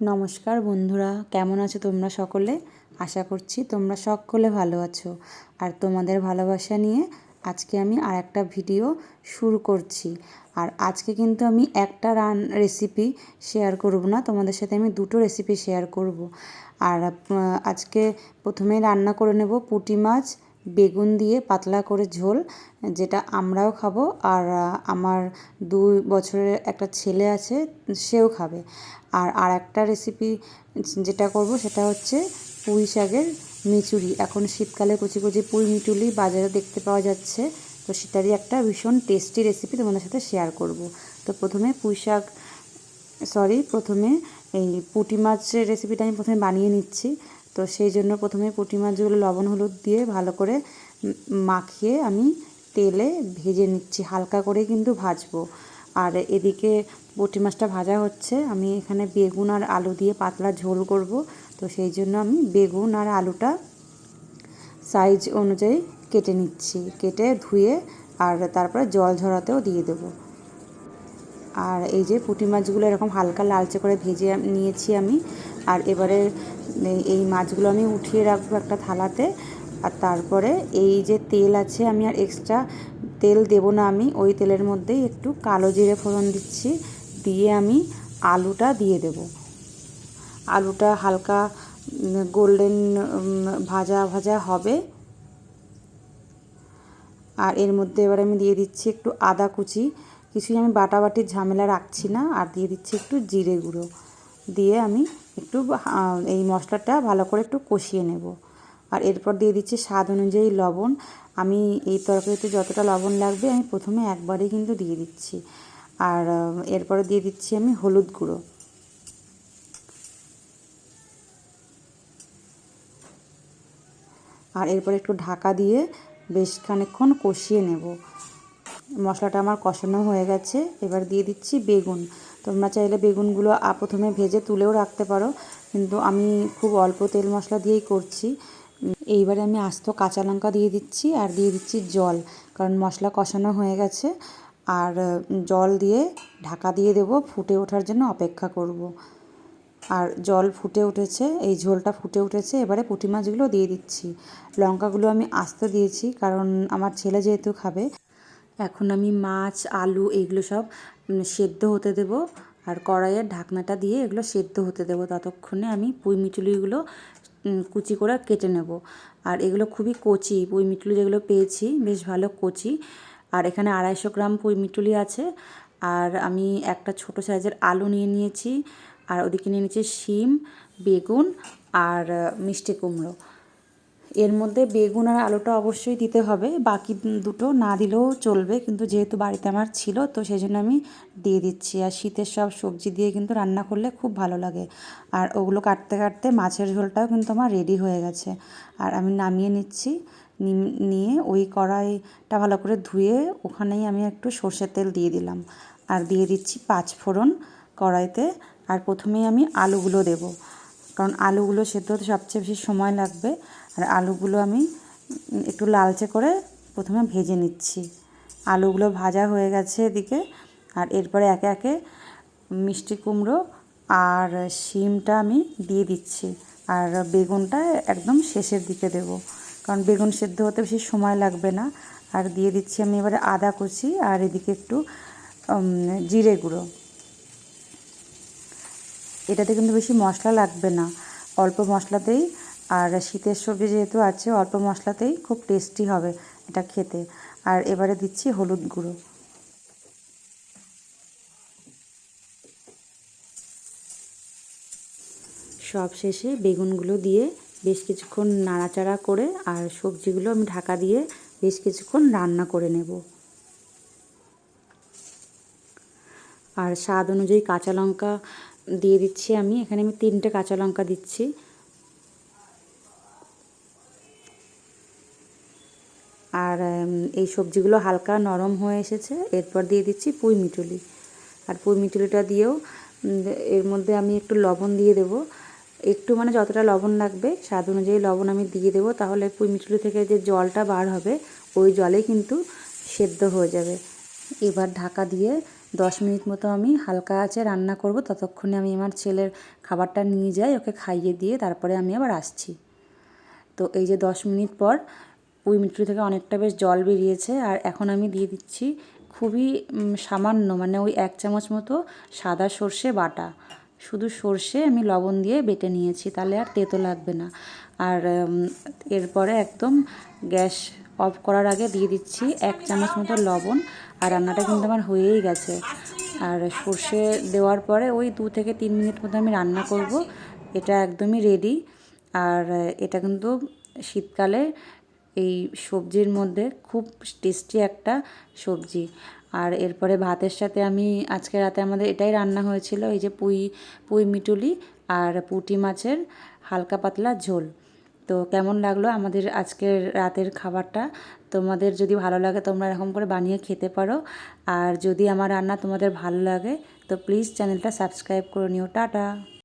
নমস্কার বন্ধুরা, কেমন আছো তোমরা সকলে? আশা করছি তোমরা সকলে ভালো আছো। আর তোমাদের ভালোবাসা নিয়ে আজকে আমি আর একটা ভিডিও শুরু করছি। আর আজকে কিন্তু আমি একটা রান রেসিপি শেয়ার করব না, তোমাদের সাথে আমি দুটো রেসিপি শেয়ার করব। আর আজকে প্রথমে রান্না করে নেব পুঁটি মাছ বেগুন দিয়ে পাতলা করে ঝোল, যেটা আমরাও খাব আর আমার দুই বছরের একটা ছেলে আছে, সেও খাবে। আর আর একটা রেসিপি যেটা করব সেটা হচ্ছে পুঁই শাকের মিচুরি এখন শীতকালে কুচি কুচি পুঁই মিটুলি বাজারে দেখতে পাওয়া যাচ্ছে, তো সেটারই একটা ভীষণ টেস্টি রেসিপি তোমাদের সাথে শেয়ার করব। তো প্রথমে পুঁই শাক সরি প্রথমে এই পুঁটি মাছের রেসিপিটা আমি প্রথমে বানিয়ে নিচ্ছি। তো সেই জন্য প্রথমে পুঁটি মাছগুলো লবণ হলুদ দিয়ে ভালো করে মাখিয়ে আমি তেলে ভেজে নিচ্ছি। হালকা করে কিন্তু ভাজবো। আর এদিকে পুঁটি মাছটা ভাজা হচ্ছে। আমি এখানে বেগুন আর আলু দিয়ে পাতলা ঝোল করব। তো সেই জন্য আমি বেগুন আর আলুটা সাইজ অনুযায়ী কেটে নিচ্ছি। কেটে ধুয়ে আর তারপরে জল ঝরাতেও দিয়ে দেবো। আর এই যে পুঁটি মাছগুলো এরকম হালকা লালচে করে ভেজে নিয়েছি আমি। আর এবারে এই মাছগুলো আমি উঠিয়ে রাখব একটা থালাতে। আর তারপরে এই যে তেল আছে, আমি আর এক্সট্রা তেল দেব না আমি, ওই তেলের মধ্যেই একটু কালো জিরে ফোড়ন দিচ্ছি, দিয়ে আমি আলুটা দিয়ে দেব। আলুটা হালকা গোল্ডেন ভাজা ভাজা হবে। আর এর মধ্যে এবার আমি দিয়ে দিচ্ছি একটু আদা কুচি। কিছুই আমি বাটাবাটির ঝামেলা রাখছি না, আর দিয়ে দিচ্ছি একটু জিরে গুঁড়ো। দিয়ে আমি একটু এই মশলাটা ভালো করে একটু কষিয়ে নেব। আর এরপর দিয়ে দিচ্ছি স্বাদ অনুযায়ী লবণ। আমি এই তরকারিতে যতটা লবণ লাগবে আমি প্রথমে একবারেই কিন্তু দিয়ে দিচ্ছি। আর এরপরে দিয়ে দিচ্ছি আমি হলুদ গুঁড়ো। আর এরপর একটু ঢাকা দিয়ে বেশ খানিকক্ষণ কষিয়ে নেব। মশলাটা আমার কষানো হয়ে গেছে। এবার দিয়ে দিচ্ছি বেগুন। তোমরা চাইলে বেগুনগুলো প্রথমে ভেজে তুলেও রাখতে পারো, কিন্তু আমি খুব অল্প তেল মশলা দিয়েই করছি। এইবারে আমি আস্ত কাঁচা লঙ্কা দিয়ে দিচ্ছি আর দিয়ে দিচ্ছি জল, কারণ মশলা কষানো হয়ে গেছে। আর জল দিয়ে ঢাকা দিয়ে দেব, ফুটে ওঠার জন্য অপেক্ষা করব। আর জল ফুটে উঠেছে, এই ঝোলটা ফুটে উঠেছে, এবারে পুঁটি মাছগুলো দিয়ে দিচ্ছি। লঙ্কাগুলো আমি আস্ত দিয়েছি, কারণ আমার ছেলে যেহেতু খাবে এখন আমি মাছ, আলু এগুলো সব সেদ্ধ হতে দেব। আর কড়াইয়ের ঢাকনাটা দিয়ে এগুলো সেদ্ধ হতে দেবো। ততক্ষণে আমি পুঁই মিচুলিগুলো কুচি করে কেটে নেব। আর এগুলো খুবই কচি, পুঁই মিটুলি যেগুলো পেয়েছি, বেশ ভালো কচি। আর এখানে আড়াইশো গ্রাম পুঁই মিটুলি আছে। আর আমি একটা ছোট সাইজের আলু নিয়ে নিয়েছি। আর ওদিকে নিয়ে নিয়েছি শিম, বেগুন আর, মিষ্টি কুমড়ো। এর মধ্যে বেগুন আর আলুটা অবশ্যই দিতে হবে। বাকি দুটো না দিলেও চলবে, কিন্তু যেহেতু বাড়িতে আমার ছিল, তো সেই জন্য আমি দিয়ে দিচ্ছি। আর শীতের সব সবজি দিয়ে কিন্তু রান্না করলে খুব ভালো লাগে। আর ওগুলো কাটতে কাটতে মাছের ঝোলটাও কিন্তু আমার রেডি হয়ে গেছে। আর আমি নামিয়ে নিচ্ছি নিয়ে ওই কড়াইটা ভালো করে ধুয়ে ওখানেই আমি একটু সর্ষের তেল দিয়ে দিলাম। আর দিয়ে দিচ্ছি পাঁচ ফোড়ন কড়াইতে। আর প্রথমেই আমি আলুগুলো দেব। কারণ আলুগুলো সেদ্ধ হতে সবচেয়ে বেশি সময় লাগবে। আর আলুগুলো আমি একটু লালচে করে প্রথমে ভেজে নিচ্ছি। আলুগুলো ভাজা হয়ে গেছে এদিকে। আর এরপরে একে একে মিষ্টি কুমড়ো আর শিমটা আমি দিয়ে দিচ্ছি। আর বেগুনটা একদম শেষের দিকে দেব। কারণ বেগুন সেদ্ধ হতে বেশি সময় লাগবে না। আর দিয়ে দিচ্ছি আমি এবারে আদা কুচি আর এদিকে একটু জিরে গুঁড়ো। এটাতে কিন্তু বেশি মশলা লাগবে না। অল্প মশলাতেই, আর শীতের সবজি যেহেতু আছে, অল্প মশলাতেই খুব টেস্টি হবে এটা খেতে। আর এবারে দিচ্ছি হলুদ গুঁড়ো। সব শেষে বেগুনগুলো দিয়ে বেশ কিছুক্ষণ নাড়াচাড়া করে, আর সবজিগুলো আমি ঢাকা দিয়ে বেশ কিছুক্ষণ রান্না করে নেব। আর স্বাদ অনুযায়ী কাঁচা লঙ্কা দিয়ে দিচ্ছি আমি। এখানে আমি তিনটে কাঁচা লঙ্কা দিচ্ছি। আর এই সবজিগুলো হালকা নরম হয়ে এসেছে। এরপর দিয়ে দিচ্ছি পুঁই মিটুলি আর পুঁই মিটুলিটা দিয়েও এর মধ্যে আমি একটু লবণ দিয়ে দেব। একটু মানে যতটা লবণ লাগবে, স্বাদ অনুযায়ী লবণ আমি দিয়ে দেবো, তাহলে পুঁই মিটুলি থেকে যে জলটা বার হবে, ওই জলেই কিন্তু সেদ্ধ হয়ে যাবে। এবার ঢাকা দিয়ে দশ মিনিট মতো আমি হালকা আছে রান্না করব, ততক্ষণে আমি আমার ছেলের খাবারটা নিয়ে যাই, ওকে খাইয়ে দিয়ে তারপরে আমি আবার আসছি। তো এই যে দশ মিনিট পর পুঁই মিটুরি থেকে অনেকটা বেশ জল বেরিয়েছে, আর এখন আমি দিয়ে দিচ্ছি খুবই সামান্য মানে ওই এক চামচ মতো সাদা সর্ষে বাটা। শুধু সর্ষে আমি লবণ দিয়ে বেটে নিয়েছি, তাহলে আর তেতো লাগবে না। আর এরপরে একদম গ্যাস অফ করার আগে দিয়ে দিচ্ছি এক চামচ মতো লবণ আর রান্নাটা কিন্তু আমার হয়েই গেছে। আর সর্ষে দেওয়ার পরে ওই দু থেকে তিন মিনিট মতো আমি রান্না করব। এটা একদমই রেডি আর এটা কিন্তু শীতকালে এই সবজির মধ্যে খুব টেস্টি একটা সবজি। আর এরপরে ভাতের সাথে আমি আজকে রাতে আমাদের এটাই রান্না হয়েছিল, এই যে পুঁই পুঁই মিটুলি আর পুঁটি মাছের হালকা পাতলা ঝোল। তো কেমন লাগল আমাদের আজকের রাতের খাবারটা? তোমাদের যদি ভালো লাগে তোমরা এরকম করে বানিয়ে খেতে পারো। আর যদি আমার রান্না তোমাদের ভালো লাগে, তো প্লিজ চ্যানেলটা সাবস্ক্রাইব করে নিও। টাটা!